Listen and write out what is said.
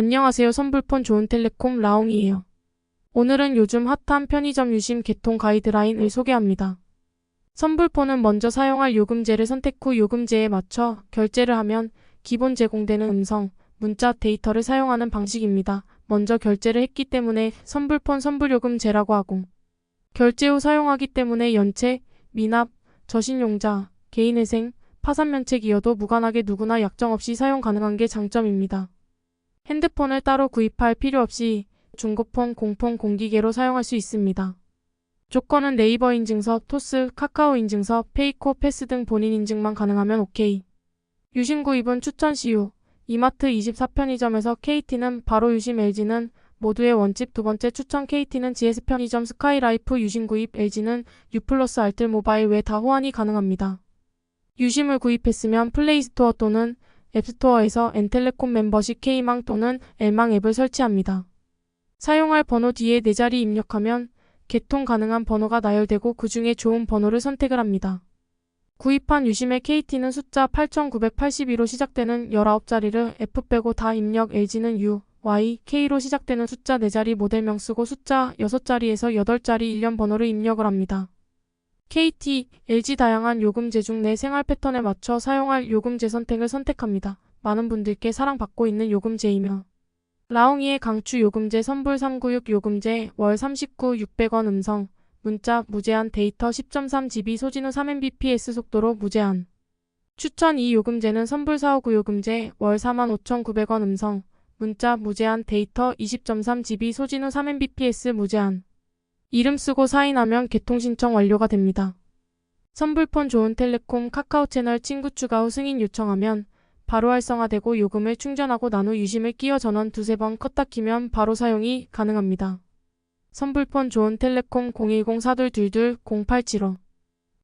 안녕하세요. 선불폰 좋은텔레콤 라옹이에요. 오늘은 요즘 핫한 편의점 유심 개통 가이드라인을 소개합니다. 선불폰은 먼저 사용할 요금제를 선택 후 요금제에 맞춰 결제를 하면 기본 제공되는 음성, 문자 데이터를 사용하는 방식입니다. 먼저 결제를 했기 때문에 선불폰 선불요금제라고 하고 결제 후 사용하기 때문에 연체, 미납, 저신용자, 개인회생, 파산면책이어도 무관하게 누구나 약정 없이 사용 가능한 게 장점입니다. 핸드폰을 따로 구입할 필요 없이 중고폰, 공폰, 공기계로 사용할 수 있습니다. 조건은 네이버 인증서, 토스, 카카오 인증서, 페이코, 패스 등 본인 인증만 가능하면 OK. 유심 구입은 추천 시유. 이마트 24편의점에서 KT는 바로 유심 LG는 모두의 원집 두 번째 추천 KT는 GS 편의점 스카이라이프 유심 구입 LG는 유플러스 알뜰 모바일 외 다 호환이 가능합니다. 유심을 구입했으면 플레이스토어 또는 앱스토어에서 엔텔레콤 멤버십 K망 또는 L망 앱을 설치합니다. 사용할 번호 뒤에 네 자리 입력하면 개통 가능한 번호가 나열되고 그 중에 좋은 번호를 선택을 합니다. 구입한 유심의 KT는 숫자 8982로 시작되는 19자리를 F 빼고 다 입력 LG는 U, Y, K로 시작되는 숫자 4자리 모델명 쓰고 숫자 6자리에서 8자리 일련 번호를 입력을 합니다. KT, LG 다양한 요금제 중 내 생활 패턴에 맞춰 사용할 요금제 선택을 선택합니다. 많은 분들께 사랑받고 있는 요금제이며. 라옹이의 강추 요금제 선불 396 요금제 월 39 600원 음성. 문자 무제한 데이터 10.3GB 소진 후 3mbps 속도로 무제한. 추천 이 요금제는 선불 459 요금제 월 45,900원 음성. 문자 무제한 데이터 20.3GB 소진 후 3mbps 무제한 이름 쓰고 사인하면 개통 신청 완료가 됩니다. 선불폰 좋은 텔레콤 카카오 채널 친구 추가 후 승인 요청하면 바로 활성화되고 요금을 충전하고 난 후 유심을 끼워 전원 두세 번 껐다 키면 바로 사용이 가능합니다. 선불폰 좋은 텔레콤 010-4222-0875